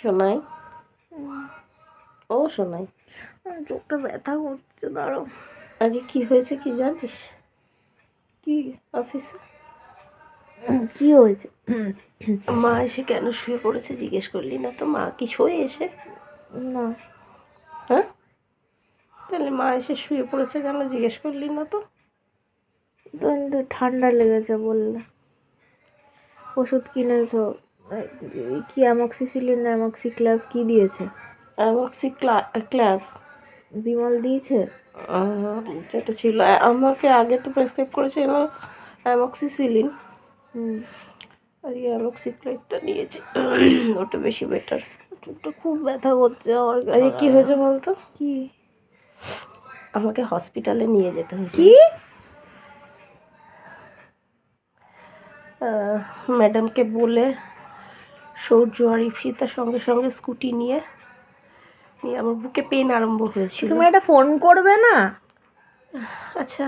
শোনাই ও শোনাই চোখটা ব্যথা করছে দাঁড়াও। আজকে কি হয়েছে কি জানিস? কি? অফিসে? কি হয়েছে? মা এসে কেন শুয়ে পড়েছে জিজ্ঞেস করলি না তো? মা কি শোয়ে এসে? না। হ্যাঁ? তাহলে মা এসে শুয়ে পড়েছে কেন জিজ্ঞেস করলি না তো? তো ঠান্ডা লেগেছে বললে। ওষুধ কিনেছো কি অ্যামক্সিসিলিন অ্যামক্সিক্ল্যাভ কি দিয়েছে? অ্যামক্সি ক্ল্যাভ বিমল দিয়েছে? যেটা ছিল। আমাকে আগে তো প্রেসক্রাইব করেছিল অ্যামক্সিসিলিন হুম। আজকে অ্যামক্সিক্লাইভটা নিয়েছি। ওটা বেশি বেটার চোখটা খুব ব্যথা করছে আমার আজকে কি হয়েছে বলতো? কি? আমাকে হসপিটালে নিয়ে যেতে হয়েছে। কি? ম্যাডামকে বলে সৌর্য আর ইপসিতার সঙ্গে সঙ্গে স্কুটি নিয়ে নিয়ে আমার বুকে পেন আরম্ভ হয়েছিল। তুমি একটা ফোন করবে না? আচ্ছা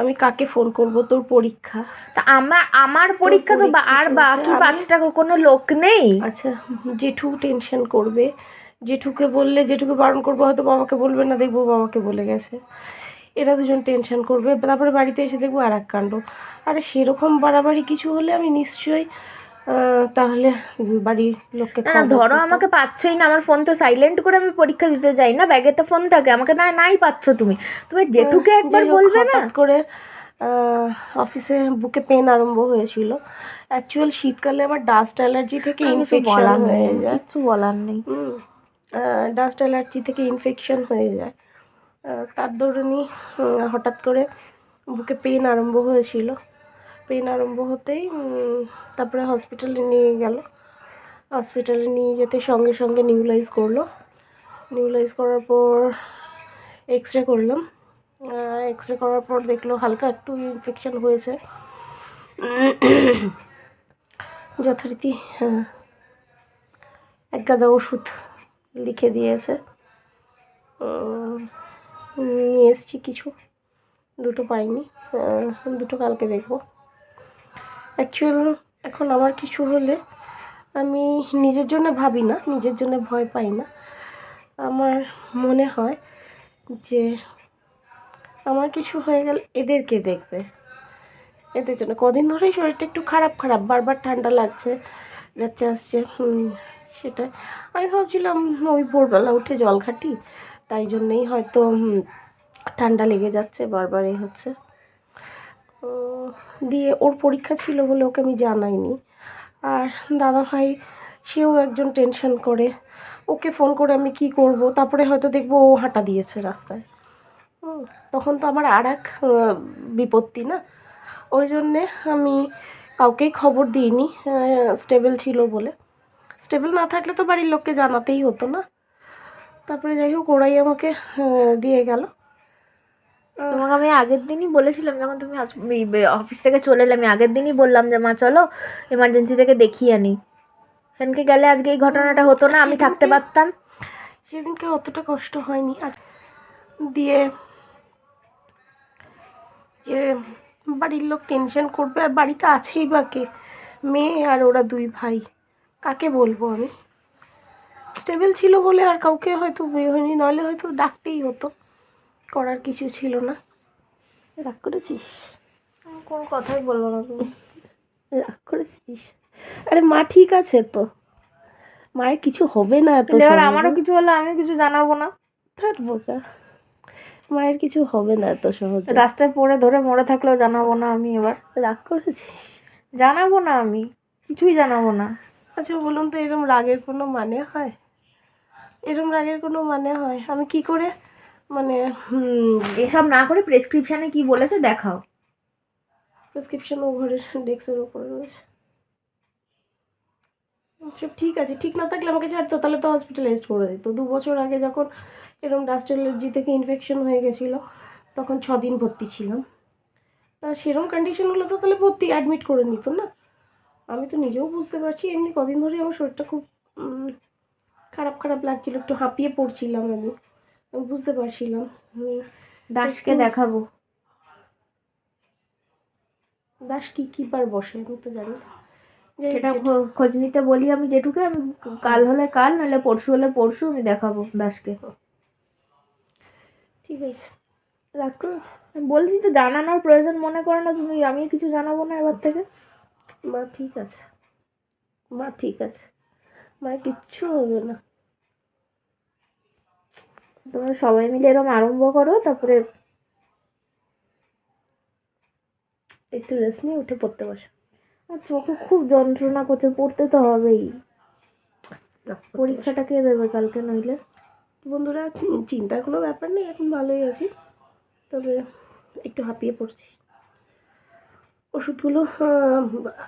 আমি কাকে ফোন করব? তোর পরীক্ষা। তা আমার আমার পরীক্ষা তো আর বাকি পাঁচটা কোনো লোক নেই? আচ্ছা জেঠু টেনশন করবে। জেঠুকে বললে জেঠুকে বারণ করব হয়তো বাবাকে বলবে না দেখব বাবাকে বলে গেছে। এরা দুজন টেনশন করবে। তারপরে বাড়িতে এসে দেখব আর এক কাণ্ড। আরে সেরকম বাড়াবাড়ি কিছু হলে আমি নিশ্চয়ই তাহলে বাড়ির লোককে না ধরো আমাকে পাচ্ছই না আমার ফোন তো সাইলেন্ট করে আমি পরীক্ষা দিতে যাই না ব্যাগে তো ফোন থাকে আমাকে না নাই পাচ্ছ তুমি। তুমি জেঠুকে একবার বলবে না। করে অফিসে বুকে পেন আরম্ভ হয়েছিল। অ্যাকচুয়াল শীতকালে আমার ডাস্ট অ্যালার্জি থেকে ইনফেকশন হয়ে যায়। কিচ্ছু বলার নেই। ডাস্ট অ্যালার্জি থেকে ইনফেকশন হয়ে যায়। তার দরুনই হঠাৎ করে বুকে পেন আরম্ভ হয়েছিল। পেন আরম্ভ হতেই তারপরে হসপিটালে নিয়ে গেল। হসপিটালে নিয়ে যেতে সঙ্গে সঙ্গে নিউলাইজ করল। নিউলাইজ করার পর এক্স রে করলাম। এক্স রে করার পর দেখল হালকা একটু ইনফেকশন হয়েছে। যথারীতি হ্যাঁ এক গাদা ওষুধ লিখে দিয়েছে। নিয়ে এসছি কিছু, দুটো পাইনি। দুটো কালকে দেখব। অ্যাকচুয়াল এখন আমার কিছু হলে আমি নিজের জন্য ভাবি না, নিজের জন্য ভয় পাই না। আমার মনে হয় যে আমার কিছু হয়ে গেলে এদেরকে দেখবে। এদের জন্য কদিন ধরেই শরীরটা একটু খারাপ খারাপ, বারবার ঠান্ডা লাগছে, যাচ্ছে, আসছে সেটা আমি ভাবছিলাম ওই ভোরবেলা উঠে জল ঘাটি, তাই জন্যেই হয়তো ঠান্ডা লেগে যাচ্ছে বারবার এ হচ্ছে। দিয়ে ওর পরীক্ষা ছিল বলে ওকে আমি জানাইনি। আর দাদা ভাই সেও একজন টেনশন করে। ওকে ফোন করে আমি কি করব? তারপরে হয়তো দেখব ও হাঁটা দিয়েছে রাস্তায়। তখন তো আমার আর এক বিপত্তি না? ওই জন্যে আমি কাউকেই খবর দিইনি স্টেবল ছিল বলে। স্টেবল না থাকলে তো বাড়ির লোককে জানাতেই হতো না। তারপরে যাই হোক, ওরাই আমাকে দিয়ে গেল। তোমাকে আমি আগের দিনই বলেছিলাম যখন তুমি অফিস থেকে চলে এলে আমি আগের দিনই বললাম যে মা চলো এমার্জেন্সি থেকে দেখিয়ে আনি। সেদিনকে গেলে আজকে এই ঘটনাটা হতো না আমি থাকতে পারতাম। সেদিনকে অতটা কষ্ট হয়নি। আর দিয়ে যে বাড়ির লোক টেনশন করবে আর বাড়িতে আছেই বা কে? মেয়ে আর ওরা দুই ভাই। কাকে বলব আমি? স্টেবল ছিল বলে আর কাউকে হয়তো বিয়ে হয়নি নাহলে হয়তো ডাকতেই হতো। করার কিছু ছিল না। রাগ করেছিস? কোন কথাই বলব না তুমি। রাগ করেছিস? আরে মা ঠিক আছে তো। মায়ের কিছু হবে না এত এবার আমারও কিছু হলে আমি কিছু জানাব না। থাক বোকা। মায়ের কিছু হবে না এত সহজে রাস্তায় পড়ে ধরে মরে থাকলেও জানাব না আমি এবার। রাগ করেছিস? জানাব না আমি। কিছুই জানাব না। আচ্ছা বলুন তো এরম রাগের কোনো মানে হয়? এরম রাগের কোনো মানে হয়? আমি কি করে মানে এসব না করে প্রেসক্রিপশনে কি বলেছে দেখাও। প্রেসক্রিপশন ও ঘরের ডেস্কের উপরে রয়েছে। আচ্ছা ঠিক আছে ঠিক না থাকলে আমাকে ছাড়তো তাহলে তো হসপিটালাইজড করে দিত। দু বছর আগে যখন এরকম ডাস্ট অ্যালার্জি থেকে ইনফেকশন হয়ে গেছিল তখন ছ দিন ভর্তি ছিলাম। তা সেরকম কন্ডিশন হলে তো তাহলে ভর্তি অ্যাডমিট করে নিত না। আমি তো নিজেও বুঝতে পারছি এমনি কদিন ধরে আমার শরীরটা খুব খারাপ খারাপ লাগছিল একটু হাঁপিয়ে পড়ছিলাম আমি। বুঝতে পারছিলাম। দাসকে দেখাবো। দাস কি কিবার বসে আমি তো জানি সেটা খোঁজ নিতে বলি আমি যেটুকু আমি কাল হলে কাল নাহলে পরশু হলে পরশু আমি দেখাবো দাসকে। ঠিক আছে রাখো। আছে আমি বলছি তো জানানোর প্রয়োজন মনে করে না তুমি আমি কিছু জানাব না এবার থেকে? মা ঠিক আছে। মা ঠিক আছে। মা কিচ্ছু হবে না। তোমরা সবাই মিলে এরকম আরম্ভ করো তারপরে একটু রেস্ট নিয়ে উঠে পড়তে বসো। আর চোখে খুব যন্ত্রণা করছে পড়তে তো হবেই। পরীক্ষাটা কে দেবে কালকে নইলে? বন্ধুরা চিন্তার কোনো ব্যাপার নেই এখন ভালোই আছি। তবে একটু হাঁপিয়ে পড়ছি। ওষুধগুলো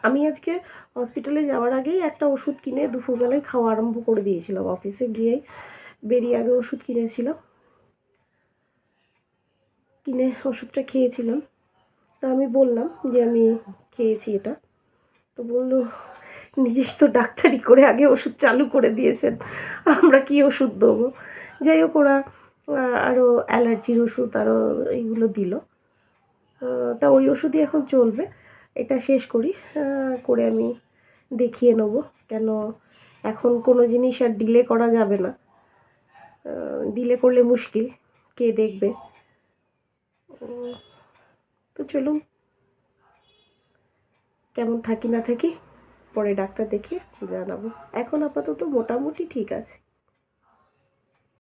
আমি আজকে হসপিটালে যাওয়ার আগেই একটা ওষুধ কিনে দুপুরবেলায় খাওয়া আরম্ভ করে দিয়েছিলাম। অফিসে গিয়েই বেরিয়ে আগে ওষুধ কিনেছিলাম কিনে ওষুধটা খেয়েছিলাম। তা আমি বললাম যে আমি খেয়েছি এটা। তো বলল, নিজেই তো ডাক্তারি করে আগে ওষুধ চালু করে দিয়েছেন, আমরা কি ওষুধ দেবো? যাই হোক, ওরা আরও অ্যালার্জির ওষুধ আরও এইগুলো দিল। তা ওই ওষুধই এখন চলবে। এটা শেষ করি করে আমি দেখিয়ে নেব। কেন, এখন কোনো জিনিস আর ডিলে করা যাবে না। ডিলে করলে মুশকিল, কে দেখবে? তো চলুন। কেমন থাকি না থাকি, পরে ডাক্তার দেখিয়ে জানাব। এখন আপাতত মোটামুটি ঠিক আছে।